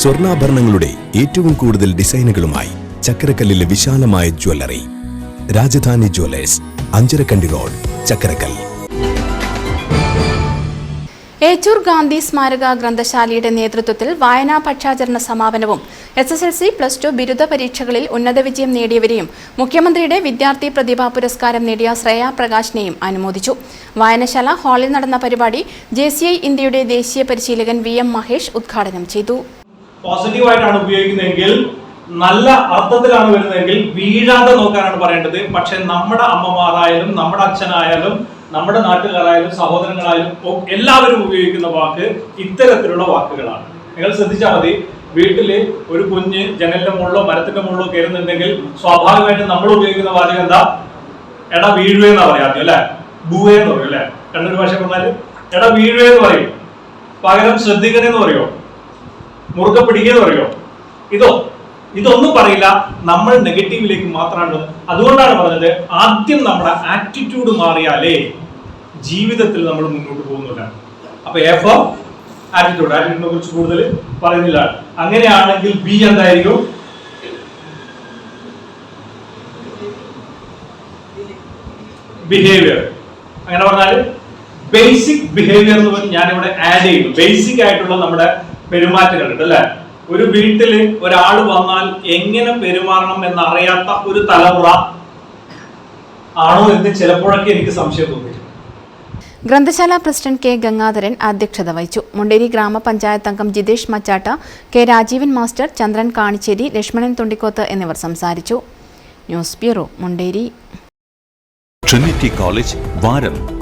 സ്വർണാഭരണങ്ങളുടെ ഏറ്റവും കൂടുതൽ ഡിസൈനുകളുമായി ചക്കരക്കല്ലിലെ വിശാലമായ jewellery. Rajadhani jewellers Anjarakandy road Chakkarakkal Echur Gandhi സ്മാരക ഗ്രന്ഥശാലയുടെ നേതൃത്വത്തിൽ വായനാ പക്ഷാചരണ സമാപനവും S S L C plus two ബിരുദ പരീക്ഷകളിൽ ഉന്നത വിജയം നേടിയവരെയും മുഖ്യമന്ത്രിയുടെ വിദ്യാർത്ഥി പ്രതിഭാ പുരസ്കാരം നേടിയ ശ്രേയ പ്രകാശിനെയും അനുമോദിച്ചു. വായനശാല ഹാളിൽ നടന്ന പരിപാടി ജെ ഇന്ത്യയുടെ ദേശീയ പരിശീലകൻ വി എം മഹേഷ് ഉദ്ഘാടനം ചെയ്തു. പോസിറ്റീവായിട്ടാണ് ഉപയോഗിക്കുന്നതെങ്കിൽ നല്ല അർത്ഥത്തിലാണ് വരുന്നതെങ്കിൽ വീഴാതെ നോക്കാനാണ് പറയേണ്ടത്. പക്ഷെ നമ്മുടെ അമ്മമാരായാലും നമ്മുടെ അച്ഛനായാലും നമ്മുടെ നാട്ടുകാരായാലും സഹോദരങ്ങളായാലും എല്ലാവരും ഉപയോഗിക്കുന്ന വാക്ക് ഇത്തരത്തിലുള്ള വാക്കുകളാണ്. നിങ്ങൾ ശ്രദ്ധിച്ചാൽ മതി വീട്ടിൽ ഒരു കുഞ്ഞ് ജനലിന്റെ മുകളിലോ മരത്തിന്റെ മുകളിലോ കയറുന്നുണ്ടെങ്കിൽ സ്വാഭാവികമായിട്ടും നമ്മൾ ഉപയോഗിക്കുന്ന വാചകം എന്താ? എടാ വീഴുവേന്നാ പറയാം ആദ്യം അല്ലെ? എന്ന് പറയും അല്ലെ? കണ്ണൂർ ഭാഷ പറഞ്ഞാൽ എടാ വീഴുവേന്ന് പറയും. പകരം ശ്രദ്ധിക്കണേന്ന് പറയോ? മുറുകെ പിടിക്കുകയെന്ന് പറയോ ഇതോ ഇതൊന്നും പറയില്ല. നമ്മൾ നെഗറ്റീവിലേക്ക് മാത്രമാണ്. അതുകൊണ്ടാണ് പറഞ്ഞത് ആദ്യം നമ്മുടെ ആറ്റിറ്റ്യൂഡ് മാറിയാലേ ജീവിതത്തിൽ നമ്മൾ മുന്നോട്ട് പോകുന്നില്ല അപ്പൊ എഫ് ആറ്റിറ്റ്യൂഡ് ആറ്റിറ്റ്യൂഡിനെ കുറിച്ച് കൂടുതൽ പറയുന്നില്ല. അങ്ങനെയാണെങ്കിൽ ബി എന്തായിരിക്കും? ബിഹേവിയർ അങ്ങനെ പറഞ്ഞാൽ ബേസിക് ബിഹേവിയർ എന്ന് പറഞ്ഞ് ഞാനിവിടെ ആഡ് ചെയ്യുന്നു. ബേസിക് ആയിട്ടുള്ള നമ്മുടെ പെരുമാറ്റങ്ങൾ ഉണ്ട് അല്ലെ? ഒരു വീട്ടിൽ ഒരാൾ വന്നാൽ എങ്ങനെ പെരുമാറണം എന്നറിയാത്ത ഒരു തലമുറ ആണോ എന്ന് ചിലപ്പോഴൊക്കെ എനിക്ക് സംശയം തോന്നി ഗ്രന്ഥശാല പ്രസിഡന്റ് കെ ഗംഗാധരൻ അധ്യക്ഷത വഹിച്ചു. മുണ്ടേരി ഗ്രാമപഞ്ചായത്ത് അംഗം ജിതേഷ് മച്ചാട്ട കെ രാജീവൻ മാസ്റ്റർ ചന്ദ്രൻ കാണിച്ചേരി ലക്ഷ്മണൻ തുണ്ടിക്കോത്ത് എന്നിവർ സംസാരിച്ചു. News bureau Munderi. Trinity college Varam